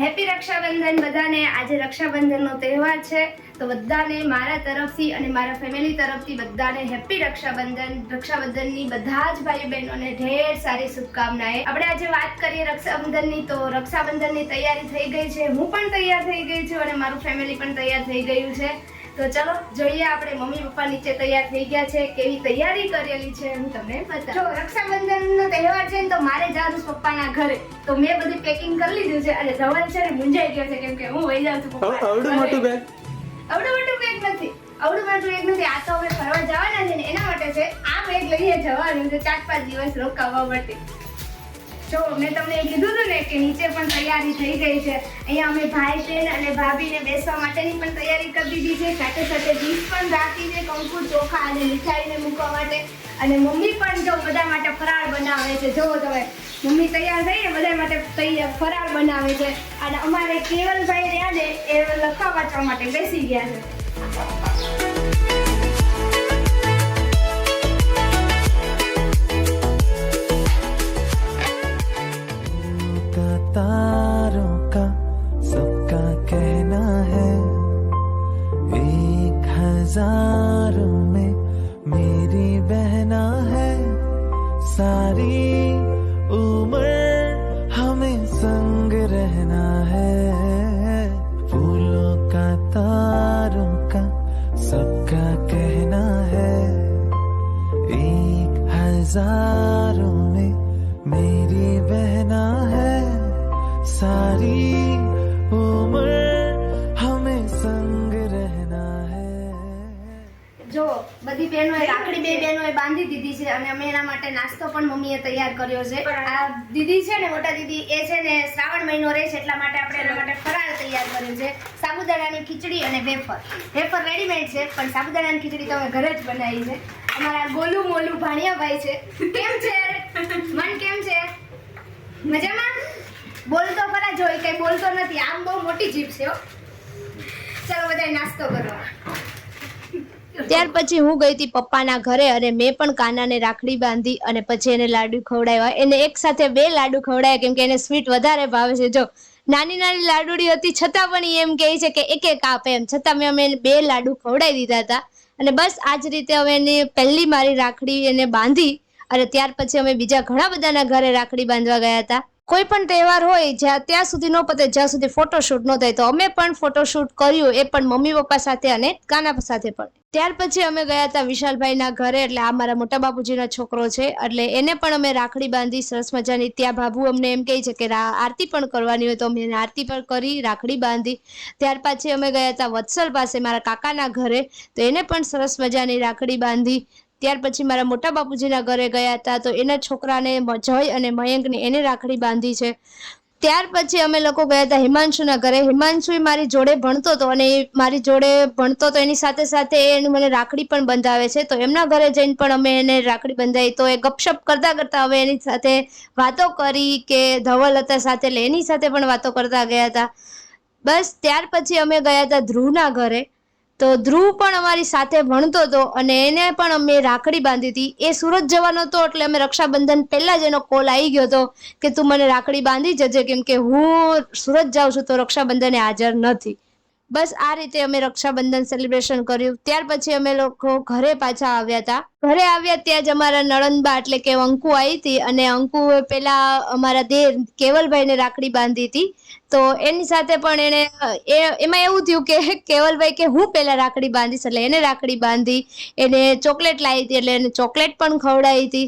Happy Rakshabandhan, બધાને. આજે રક્ષાબંધનનો તહેવાર છે. તો બધાને મારા તરફથી અને મારા ફેમિલી તરફથી બધાને હેપી રક્ષાબંધન. રક્ષાબંધનની બધા જ ભાઈ બહેનોને ઢેર સારી શુભકામનાએ. આપણે આજે વાત કરીએ રક્ષાબંધનની. તો રક્ષાબંધનની તૈયારી થઈ ગઈ છે. હું પણ તૈયાર થઈ ગઈ છું અને મારું ફેમિલી પણ તૈયાર થઈ ગયું છે. તો ચલો જોઈએ આપણે મમ્મી પપ્પા નીચે તૈયાર થઈ ગયા છે કેવી તૈયારી કરેલી છે હું તમને બતાવું. જો રક્ષાબંધનનો તહેવાર છે ને તો મારે જવાનું છે પપ્પાના ઘરે. તો મેં બધી પેકિંગ કરી લીધું છે અને જવાનું છે ને મુંજાઈ ગયો છે કેમ કે હું વહી જાઉં છું આવડું મોટું બેગ આવડું મોટું બેગ નથી. આવડું મોટું બેગ નથી. આ તો અમે ફરવા જવાના છે ને એના માટે છે આ બેગ લઈને જવાનું છે ચાર પાંચ દિવસ રોકાવા માટે. જો, મેં તમને કીધું હતું ને કે નીચે પણ તૈયારી થઈ ગઈ છે. અહીંયા અમે ભાઈ બહેન અને ભાભીને બેસવા માટેની પણ તૈયારી કરી દીધી છે. સાથે સાથે ડીશ પણ રાખી છે કંકુ ચોખા અને મીઠાઈને મૂકવા માટે. અને મમ્મી પણ જો બધા માટે ફરાળ બનાવે છે. જો તમે મમ્મી તૈયાર થઈને બધા માટે તૈયાર ફરાળ બનાવે છે. અને અમારે કેવલભાઈ રહ્યા ને એ લખવા વાંચવા માટે બેસી ગયા છે. सारी उम्र हमें संग रहना है। फूलों का, तारों का सबका कहना है। एक हज़ारों में मेरी बहना है। सारी उम्र બહેનોએ રાખડી બે બહેનોએ બાંધી દીધી છે અને અમે એના માટે નાસ્તો પણ મમ્મીએ તૈયાર કર્યો છે. આ દીદી છે ને મોટા દીદી એ છે ને શ્રાવણ મહિનો રહે છે એટલા માટે આપણે એના માટે ફરાળ તૈયાર કર્યું છે. સાબુદાણાની ખીચડી અને વેફર. વેફર રેડીમેડ છે પણ સાબુદાણાની ખીચડી તો અમે ઘરે જ બનાવી છે. અમારા ગોલું મોલું ભાણિયાભાઈ છે. કેમ છે? મન કેમ છે? મજામાં? બોલતો ખરા જોઈ કઈ બોલતો નથી. આમ બહુ મોટી જીભ છે હો. ચાલો બધાય નાસ્તો કરવા ત્યાર પછી હું ગઈ હતી પપ્પાના ઘરે અને મેં પણ કાનાને રાખડી બાંધી અને પછી એને લાડુ ખવડાવ્યા. એને એક સાથે બે લાડુ ખવડાવ્યા કેમ કે એને સ્વીટ વધારે ભાવે છે. જો, નાની નાની લાડુડી હતી, છતાં પણ એમ કહે છે કે એક એક આપે એમ. છતાં મેં અમે એને બે લાડુ ખવડાવી દીધા હતા. અને બસ આ જ રીતે હવે એને પહેલી મારી રાખડી એને બાંધી અને ત્યાર પછી અમે બીજા ઘણા બધાના ઘરે રાખડી બાંધવા ગયા હતા. કોઈ પણ તહેવાર હોય, જ્યાં ત્યાં સુધી ન પતે, જ્યાં સુધી ફોટોશૂટ ન થાય, તો અમે પણ ફોટોશૂટ કર્યું, એ પણ મમ્મી પપ્પા સાથે અને કાના સાથે પણ. ત્યાર પછી અમે ગયા હતા વિશાલભાઈના ઘરે, એટલે આ મારા મોટા બાપુજીનો છોકરો છે, એટલે એને પણ અમે રાખડી બાંધી, સરસ મજાની ત્યાં બાબુ અમને એમ કહે છે કે આરતી પણ કરવાની હોય તો અમે એને આરતી પણ કરી, રાખડી બાંધી. ત્યાર પછી અમે ગયા હતા વત્સલ પાસે, મારા કાકાના ઘરે, તો એને પણ સરસ મજાની રાખડી બાંધી ત્યાર પછી મારા મોટા બાપુજીના ઘરે ગયા હતા તો એના છોકરાને જય અને મયંકને એને રાખડી બાંધી છે. ત્યાર પછી અમે લોકો ગયા હતા હિમાંશુના ઘરે. હિમાંશુ મારી જોડે ભણતો હતો અને એ મારી જોડે ભણતો તો એની સાથે સાથે એને મને રાખડી પણ બંધાવે છે. તો એમના ઘરે જઈને પણ અમે એને રાખડી બંધાવી તો એ ગપશપ કરતા કરતા હવે એની સાથે વાતો કરી કે ધવલ હતા સાથે એટલે એની સાથે પણ વાતો કરતા ગયા હતા. બસ ત્યાર પછી અમે ગયા હતા ધ્રુવના ઘરે. તો ધ્રુવ પણ અમારી સાથે ભણતો હતો અને એને પણ અમે રાખડી બાંધી હતી. એ સુરત જવાનો હતો એટલે અમે રક્ષાબંધન પહેલા જ એનો કોલ આવી ગયો હતો કે તું મને રાખડી બાંધી જજે કેમ કે હું સુરત જાઉં છું તો રક્ષાબંધને હાજર નથી. બસ આ રીતે અમે રક્ષાબંધન સેલિબ્રેશન કર્યું. ત્યાર પછી અમે લોકો ઘરે પાછા આવ્યા હતા. ઘરે આવ્યા ત્યાં જ અમારા નળંદબા એટલે કે અંકુ આવી હતી અને અંકુ પેલા અમારા દેર કેવલભાઈને રાખડી બાંધી હતી. તો એની સાથે પણ એને એ, એમાં એવું થયું કે કેવલભાઈ કે હું પહેલાં રાખડી બાંધીશ એટલે એને રાખડી બાંધી. એને ચોકલેટ લાવી હતી એટલે એને ચોકલેટ પણ ખવડાવી હતી.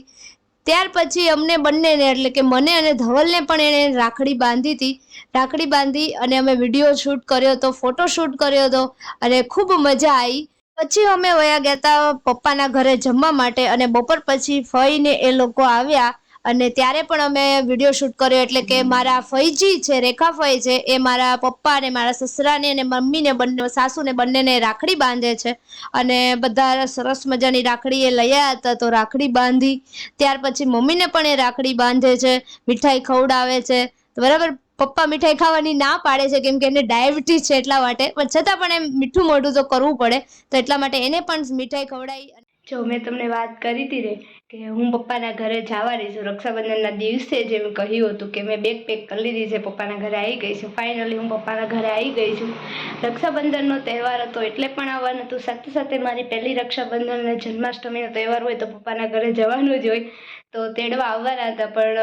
ત્યાર પછી અમને બંનેને, એટલે કે મને અને ધવલને પણ એણે રાખડી બાંધી હતી. રાખડી બાંધી અને અમે વીડિયો શૂટ કર્યો હતો, ફોટો શૂટ કર્યો હતો અને ખૂબ મજા આવી. પછી અમે વયા ગયા હતા પપ્પાના ઘરે જમવા માટે અને બપોર પછી ફઈને એ લોકો આવ્યા અને ત્યારે પણ અમે વીડિયો શૂટ કર્યો એટલે કે મારા ફઈજી છે રેખા ફઈ છે એ મારા પપ્પા અને મારા સસરાને અને મમ્મીને બંને સાસુને બંનેને રાખડી બાંધે છે. અને બધા સરસ મજાની રાખડી એ લઈ આવ્યા હતા તો રાખડી બાંધી. ત્યાર પછી મમ્મીને પણ એ રાખડી બાંધે છે મીઠાઈ ખવડાવે છે. બરાબર? પપ્પા મીઠાઈ ખાવાની ના પાડે છે કેમ કે એને ડાયાબિટીસ છે એટલા માટે. પણ છતાં પણ એમ મીઠું મોઢું તો કરવું પડે. તો એટલા માટે એને પણ મીઠાઈ ખવડાવી જો મેં તમને વાત કરી હતી રે કે હું પપ્પાના ઘરે જવાની છું. રક્ષાબંધનના દિવસે જે મેં કહ્યું હતું કે મેં બેગ પેક કરી લીધી છે. પપ્પાના ઘરે આવી ગઈ છું. ફાઇનલી હું પપ્પાના ઘરે આવી ગઈ છું. રક્ષાબંધનનો તહેવાર હતો એટલે પણ આવવાનું હતું. સાથે સાથે મારી પહેલી રક્ષાબંધન અને જન્માષ્ટમીનો તહેવાર હોય તો પપ્પાના ઘરે જવાનું જ હોય. તો તેડવા આવવાના હતા, પણ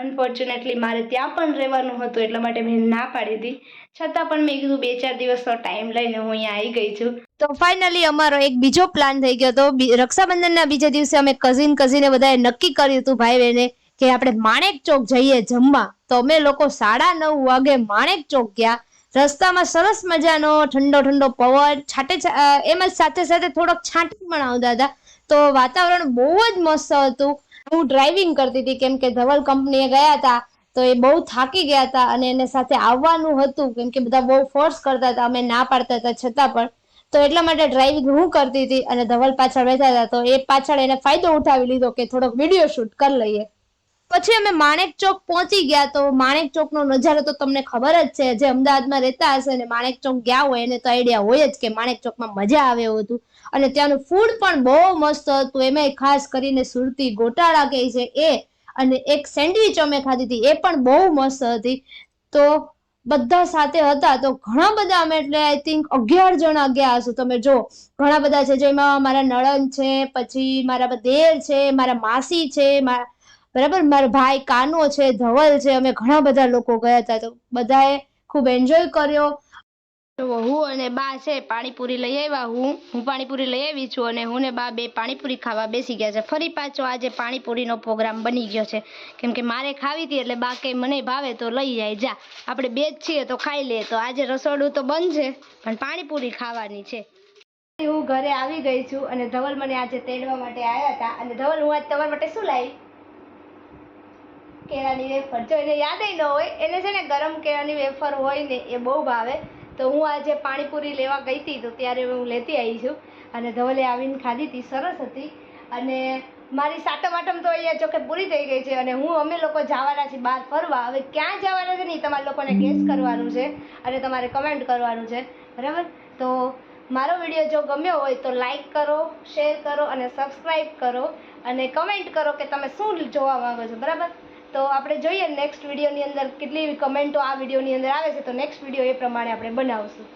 અનફોર્ચ્યુનેટલી મારે ત્યાં પણ રહેવાનું હતું, એટલા માટે મેં ના પાડી હતી. છતાં પણ મેં કીધું બે ચાર દિવસનો ટાઈમ લઈને હું અહીંયા આવી ગઈ છું. તો ફાઇનલી અમારો એક બીજો પ્લાન થઈ ગયો હતો. રક્ષાબંધનના બીજા દિવસે અમે કઝિન કઝિને બધાએ નક્કી કર્યું હતું, ભાઈ બહેને, કે આપણે માણેક ચોક જઈએ જમવા. તો અમે લોકો સાડા નવ વાગે માણેક ચોક ગયા. રસ્તામાં સરસ મજાનો ઠંડો ઠંડો પવન, છાંટે એમ જ સાથે સાથે થોડોક છાંટી પણ આવતા હતા. તો વાતાવરણ બહુ જ મસ્ત હતું. હું ડ્રાઇવિંગ કરતી હતી, કેમ કે ધવલ કંપનીએ ગયા હતા, તો એ બહુ થાકી ગયા હતા અને એને સાથે આવવાનું હતું, કેમ કે બધા બહુ ફોર્સ કરતા હતા, અમે ના પાડતા હતા છતાં પણ. તો એટલા માટે ડ્રાઇવિંગ હું કરતી હતી અને ધવલ પાછળ બેઠા હતા, તો એ પાછળ એને ફાયદો ઉઠાવી લીધો કે થોડોક વીડિયો શૂટ કરી લઈએ. પછી અમે માણેક ચોક પહોંચી ગયા, તો માણેક ચોકનો નજારો તો તમને ખબર જ છે, જે અમદાવાદમાં રહેતા હશે અને માણેક ચોક ગયા હોય, એને તો આઈડિયા હોય જ કે માણેક ચોકમાં મજા આવે એવું હતું. અને ત્યાંનું ફૂડ પણ બહુ મસ્ત હતું. એમાં ખાસ કરીને સુરતી ગોટાળા કહે છે એ. અને એક સેન્ડવિચ અમે ખાધી હતી. એ પણ બહુ મસ્ત હતી. તો બધા સાથે હતા. તો ઘણા બધા અમે એટલે આઈ થિંક અગિયાર જણા ગયા હશું. તમે જો, ઘણા બધા છે. જેમાં મારા નળન છે, પછી મારા દેર છે, મારા માસી છે બરાબર? મારા ભાઈ કાનો છે, ધવલ છે. અમે ઘણા બધા લોકો ગયા હતા. તો બધાએ ખૂબ એન્જોય કર્યો. તો હું અને બા છે પાણીપુરી લઈ આવ્યા હું. હું પાણીપુરી લઈ આવી છું અને હું ને બા બે પાણીપુરી ખાવા બેસી ગયા છે. ફરી પાછો આજે પાણીપુરીનો પ્રોગ્રામ બની ગયો છે. કેમ કે મારે ખાવી હતી એટલે બા કંઈ મને ભાવે તો લઈ જાય જા. આપણે બે જ છીએ તો ખાઈ લે. તો આજે રસોડું તો બંધ છે, પણ પાણીપુરી ખાવાની છે. હું ઘરે આવી ગઈ છું અને ધવલ મને આજે તેડવા માટે આવ્યા હતા. અને ધવલ, હું આજ તમારા માટે શું લાવી કેળાની વેફર. જો એને યાદ ન હોય, એને છે ને ગરમ કેળાની વેફર હોય ને એ બહુ ભાવે. તો હું આજે પાણીપુરી લેવા ગઈ હતી, તો ત્યારે હું લેતી આવી છું. અને ધવલે આવીને ખાધી હતી, સરસ હતી. અને મારી સાતમ આટમ તો અહીંયા જોકે પૂરી થઈ ગઈ છે અને હું, અમે લોકો જવાના છીએ બહાર ફરવા. હવે ક્યાં જવાના છે ને એ તમારે લોકોને ગેસ કરવાનું છે અને તમારે કમેન્ટ કરવાનું છે. બરાબર? તો મારો વીડિયો જો ગમ્યો હોય તો લાઈક કરો શેર કરો અને સબસ્ક્રાઈબ કરો અને કમેન્ટ કરો કે તમે શું જોવા માગો છો. બરાબર? તો આપણે જોઈએ નેક્સ્ટ વિડીયોની અંદર કેટલી કમેન્ટો આ વિડીયોની અંદર આવે છે. તો નેક્સ્ટ વીડિયો એ પ્રમાણે આપણે બનાવશું.